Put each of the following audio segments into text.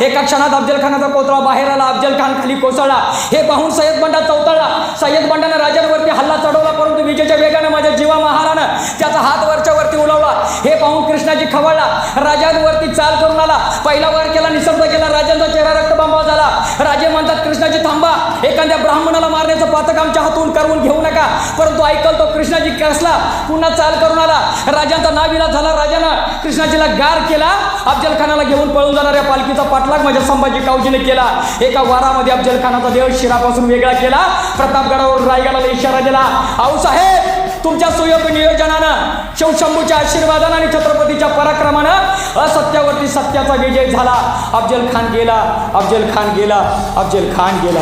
एका क्षणात अफजल खानाचा कोतळा बाहेर आला अफजल खान खाली कोसळला. हे पाहून सय्यद बंडा चौतळला. सय्यद बंडानं राजांवरती हल्ला चढवला परंतु विजेच्या वेगानं माझ्या जीवा महारानं त्याचा हात वरच्यावरती उलवला हे पाहून कृष्णाजी खवळला. राजांवरती चाल करून आला. पहिला वार केला निसर्ग केला. राजांचा चेहरा रक्तबांबा झाला. राजे म्हणतात कृष्णाजी थांबा. एखाद्या ब्राह्मण मारण्याचं पातक आमच्या हातून करून घेऊ नका. परंतु ऐकल तो कृष्णाजी कसला पुन्हा चाल करून आला. राजांचा नाविला झाला. राजानं कृष्णाजीला गार केला. अफजल खानाला घेऊन पळून जाणाऱ्या पालखीचा पाठलाग माझ्या संभाजी कावजीने केला. एका वारामध्ये अफजल खानाचा शिरापासून वेगळा केला. प्रतापगडावर रायगडाला इशारा दिला. आऊ साहेब तुमच्या सुयोग्य नियोजनानं शिवशंभूच्या आशीर्वादानं आणि छत्रपतीच्या पराक्रमानं असत्यावरती सत्याचा विजय झाला. अफजल खान गेला अफजल खान गेला अफजल खान गेला.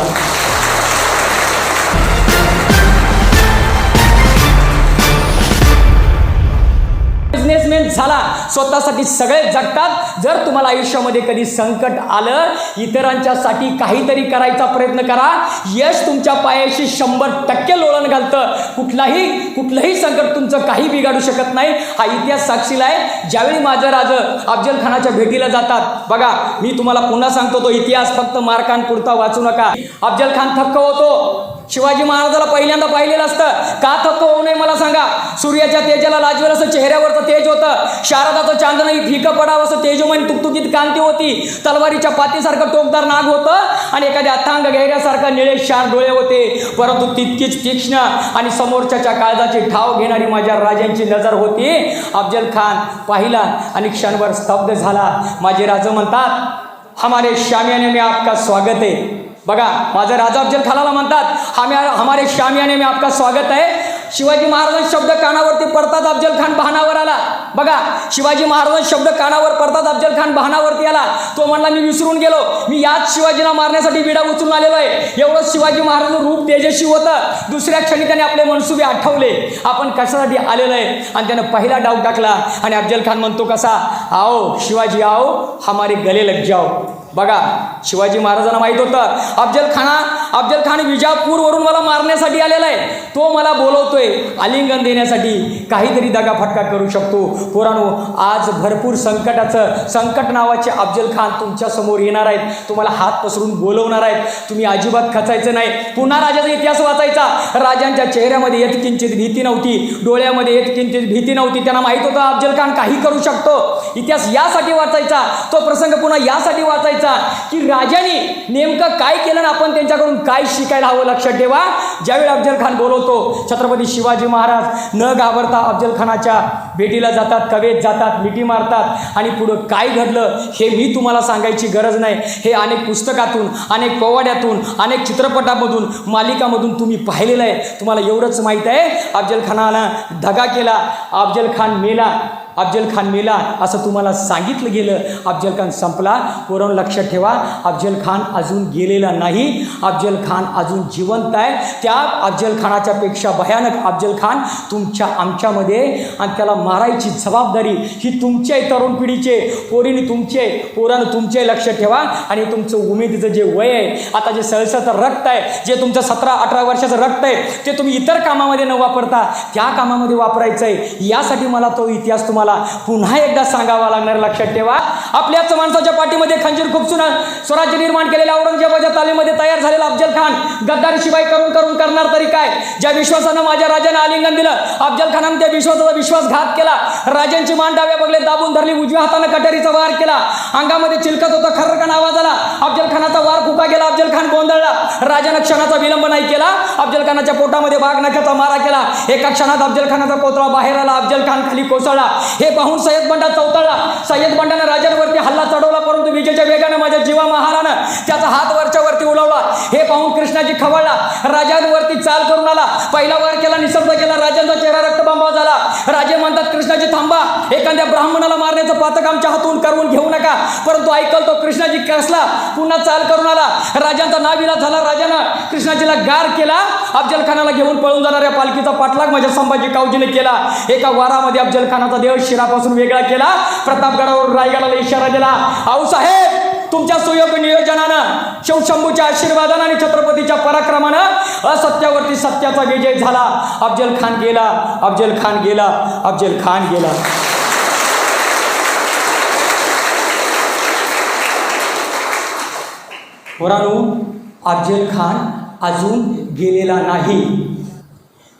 बिझनेसमॅन झाला स्वतःसाठी सगळे जगतात. जर तुम्हाला आयुष्यामध्ये कधी संकट आलं इतरांच्यासाठी काहीतरी करायचा प्रयत्न करा. यश तुमच्या पायाशी शंभर टक्के लोळण घालतं. कुठलाही कुठलंही संकट तुमचं काही बिघाडू शकत नाही. हा इतिहास साक्षीला आहे. ज्यावेळी माझं राज अफजल खानाच्या भेटीला जातात बघा मी तुम्हाला पुन्हा सांगतो तो इतिहास फक्त मार्कांपुरता वाचू नका. अफजल खान थक्क होतो. शिवाजी महाराजाला पहिल्यांदा पाहिलेलं असतं. का थक्क होऊ नये मला सांगा. सूर्याच्या तेजाला लाजवेल असं चेहऱ्यावरचं तेज होतं. शारदाचं चांदणं फिकं पडावं असं तेजोमय तुकतुकीत कांती होती. तलवारीच्या पातीसारखं टोकदार नाग होतं आणि एखाद्या अथांग गैऱ्यासारखं निळे शार डोळे होते. परंतु तितकीच तीक्ष्ण आणि समोरच्याच्या काळजाची ठाव घेणारी माझ्या राजांची नजर होती. अफजल खान पाहिला आणि क्षणभर स्तब्ध झाला. माझे राजे म्हणतात हमारे शामियाने में आपका स्वागत है बघा माझं राजा अफजल खालाला म्हणतात हमे हमारे शामियाने में आपका स्वागत आहे. शिवाजी महाराज शब्द कानावरती पडतात अफजल खान बहानावर आला. बघा शिवाजी महाराज शब्द कानावर पडतात अफजल खान बहानावरती आला. तो म्हणला मी विसरून गेलो. मी याच शिवाजीला मारण्यासाठी विडा उचलून आलेलो आहे. एवढंच शिवाजी महाराज रूप तेजस्वी होतं. दुसऱ्या क्षणी त्याने आपले मनसुबे आठवले. आपण कशासाठी आलेलो आहे? आणि त्यानं पहिला डाव टाकला. आणि अफजल खान म्हणतो कसा आओ शिवाजी आओ हमारे गले लग जाओ. बघा शिवाजी महाराजांना माहीत होतं अफजल खाना अफजल खान विजापूरवरून मला मारण्यासाठी आलेला आहे. तो मला बोलवतोय आलिंगन देण्यासाठी. काहीतरी दगाफटका करू शकतो. पोरानो आज भरपूर संकटाचं संकट नावाचे अफजल खान तुमच्यासमोर येणार आहेत. तुम्हाला हात पसरून बोलवणार आहेत. तुम्ही अजिबात खचायचं नाही. पुन्हा राजाचा इतिहास वाचायचा. राजांच्या चेहऱ्यामध्ये येत किंचित भीती नव्हती. डोळ्यामध्ये येत किंचित भीती नव्हती. त्यांना माहीत होतं अफजल खान काही करू शकतो. इतिहास यासाठी वाचायचा. तो प्रसंग पुन्हा यासाठी वाचायचा की राजाने नेमकं काय केलं ना आपण त्यांच्याकडून काय शिकायला हवं लक्षात ठेवा. ज्यावेळी अफजल खान बोलवतो छत्रपती शिवाजी महाराज न घाबरता अफजल खानाच्या भेटीला जातात कवेत जातात मिठी मारतात आणि पुढं काय घडलं हे मी तुम्हाला सांगायची गरज नाही. हे अनेक पुस्तकातून अनेक पोवाड्यातून अनेक चित्रपटामधून मालिकामधून तुम्ही पाहिलेलं आहे. तुम्हाला एवढंच माहीत आहे. अफजल खानानं धगा केला अफजल खान मेला. अफजल खान मेला असं तुम्हाला सांगितलं गेलं. अफजल खान संपला. वरून लक्षात ठेवा. अफजल खान अजून गेलेला नाही. अफजल खान अजून जिवंत आहे. त्या अफजल खानाच्या पेक्षा भयानक अफजल खान तुमच्या आमच्यामध्ये आणि त्याला मारायची जबाबदारी ही तुमच्या तरुण पिढीचे पोरीने तुमचे पोरानं तुमचे लक्ष ठेवा. आणि तुमचं उमेदीचं जे वय आहे आता जे सहसाचं रक्त आहे जे तुमचं सतरा अठरा वर्षाचं रक्त आहे ते तुम्ही इतर कामामध्ये न वापरता त्या कामामध्ये वापरायचं आहे. यासाठी मला तो इतिहास तुम्हाला पुन्हा एकदा सांगावा लागणार लक्षात ठेवा. आपल्याच माणसाच्या पाठीमध्ये खंजीर खूप सुना स्वराज्य निर्माण केलेल्या औरंगजेबाच्या तालीमध्ये तयार झालेला अफजल खान गद्दारी शिवाय करून करून करणार तरी काय? ज्या विश्वासानं माझ्या राजाने आलिंगन दिलं अफजल खानानं त्या विश्वासाचा विश्वासघात केला. राजांची मान डाव्या बगले दाबून धरली उजव्या हातानं कटारीचा वार केला. अंगामध्ये चिलकत होता खर्रकन आवाज आला. अफजल खानाचा वार फुका गेला अफजल खान गोंधळला. राजानं क्षणाचा विलंब नाही केला. अफजल खानाच्या पोटामध्ये बाग नाक्याचा मारा केला. एका क्षणात अफजल खानाचा कोतळा बाहेर आला अफजल खान खाली कोसळला. हे पाहून सय्यद बंडा चौताळला. सय्यद बंडानं राजांवरती हल्ला चढवला परंतु विजेच्या वेगानं माझ्या जीवा महारानं त्याचा हात वरच्यावरती उडवला. हे पाहून कृष्णाजी खवळला. राजांवरती चाल करून आला. पहिला वार केला निसर्ग केला राजांचा चेहरा रक्तबांबा झाला. राजे म्हणतात एखाद्या ब्राह्मणाला मारण्याचं पातक आमच्या हातून करून घेऊ नका. परंतु ऐकल तो कृष्णाजी कसला? पुन्हा चाल करून आला. राजांचा नाविला झाला. राजानं कृष्णाजीला गार केला. अफजल खानाला घेऊन पळून जाणाऱ्या पालखीचा पाठलाग माझ्या संभाजी कावजीने केला. एका वारामध्ये अफजल खानाचा देह शिरापासून वेगळा केला. प्रतापगडावर रायगडाला इशारा दिला. आऊ साहेब तुमच्या सुयोग नियोजनानं शिवशंभूच्या आशीर्वादानं आणि छत्रपतीच्या पराक्रमानं असत्यावरती सत्याचा विजय झाला. अफजल खान गेला. अफजल खान गेला. अफजल खान गेला. पोरांनो अफजल खान अजून गेलेला नाही.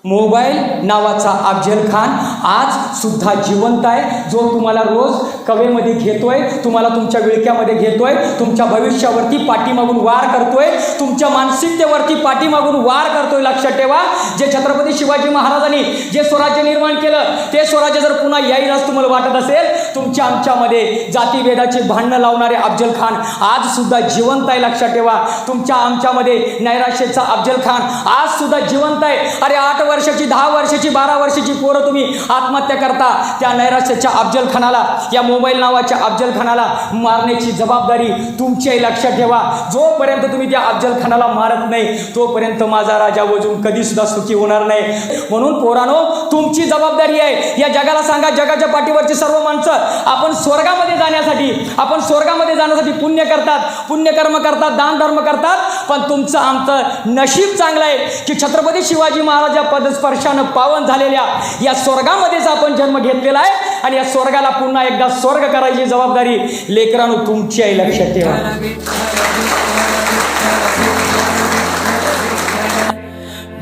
मोबाईल नावाचा अफजल खान आज सुद्धा जिवंत आहे. जो तुम्हाला रोज कवेमध्ये घेतोय तुम्हाला तुमच्या विळक्यामध्ये घेतोय तुमच्या भविष्यावरती पाठीमागून वार करतोय तुमच्या मानसिकतेवरती पाठीमागून वार करतोय. लक्षात ठेवा जे छत्रपती शिवाजी महाराजांनी जे स्वराज्य निर्माण केलं ते स्वराज्य जर पुन्हा येईल असं तुम्हाला वाटत असेल तुमच्या आमच्यामध्ये जातीभेदाचे भांडणं लावणारे अफजल खान आज सुद्धा जिवंत आहे. लक्षात ठेवा तुमच्या आमच्यामध्ये नैराशेचा अफजल खान आज सुद्धा जिवंत आहे. अरे आठ वर्षाची दहा वर्षाची बारा वर्षाची पोरं तुम्ही आत्महत्या करता. त्या नैराश्याच्या अफजल खानाला या मोबाईल नावाच्या अफजल खानाला मारण्याची जबाबदारी तुमच्याही लक्षात ठेवा. जोपर्यंत तुम्ही त्या अफजल खानाला मारत नाही तोपर्यंत माझा राजा वजून कधी सुद्धा सुखी होणार नाही. म्हणून पोरानो तुमची जबाबदारी आहे. या जगाला सांगा जगाच्या पाठीवरची सर्व माणसं आपण स्वर्गामध्ये जाण्यासाठी आपण स्वर्गामध्ये जाण्यासाठी पुण्य करतात. पुण्यकर्म करतात दान धर्म करतात. पण तुमचं आमचं नशीब चांगलं आहे की छत्रपती शिवाजी महाराज या पदस्पर्शानं पावन झालेल्या या स्वर्गामध्येच आपण जन्म घेतलेला आहे आणि या स्वर्गाला पुन्हा एकदा स्वर्ग करायची जबाबदारी लेकरांनो तुमची आहे लक्षात ठेवा.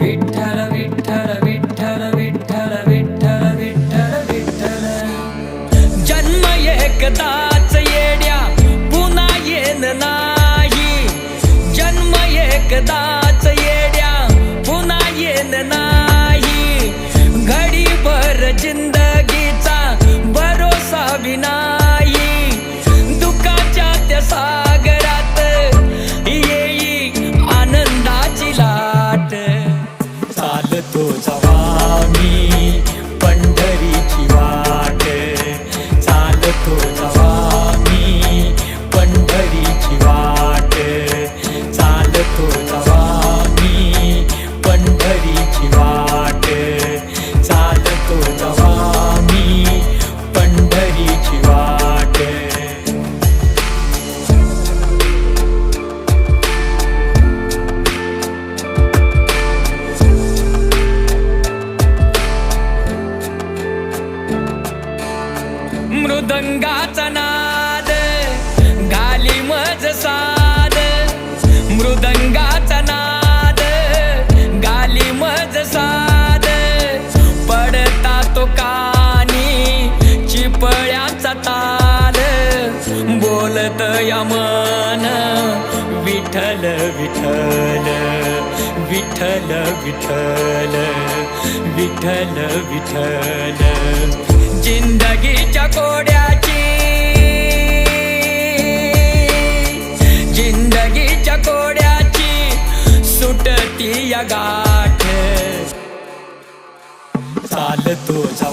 विठ्ठल विठ्ठल विठ्ठल विठ्ठल विठ्ठल विठ्ठल विठ्ठल जन्म एकदाच येड्या पुन्हा येन नाही. जन्म एकदाच मृदंगाचा नाद गाली मज साद. पडता तो कानी चिपळ्याचा ताल. बोलत यमन विठ्ठल विठल विठ्ठल विठल विठ्ठल विठल जिंदगीच्या कोड्याची सुटती या गाठ चालतो जाऊ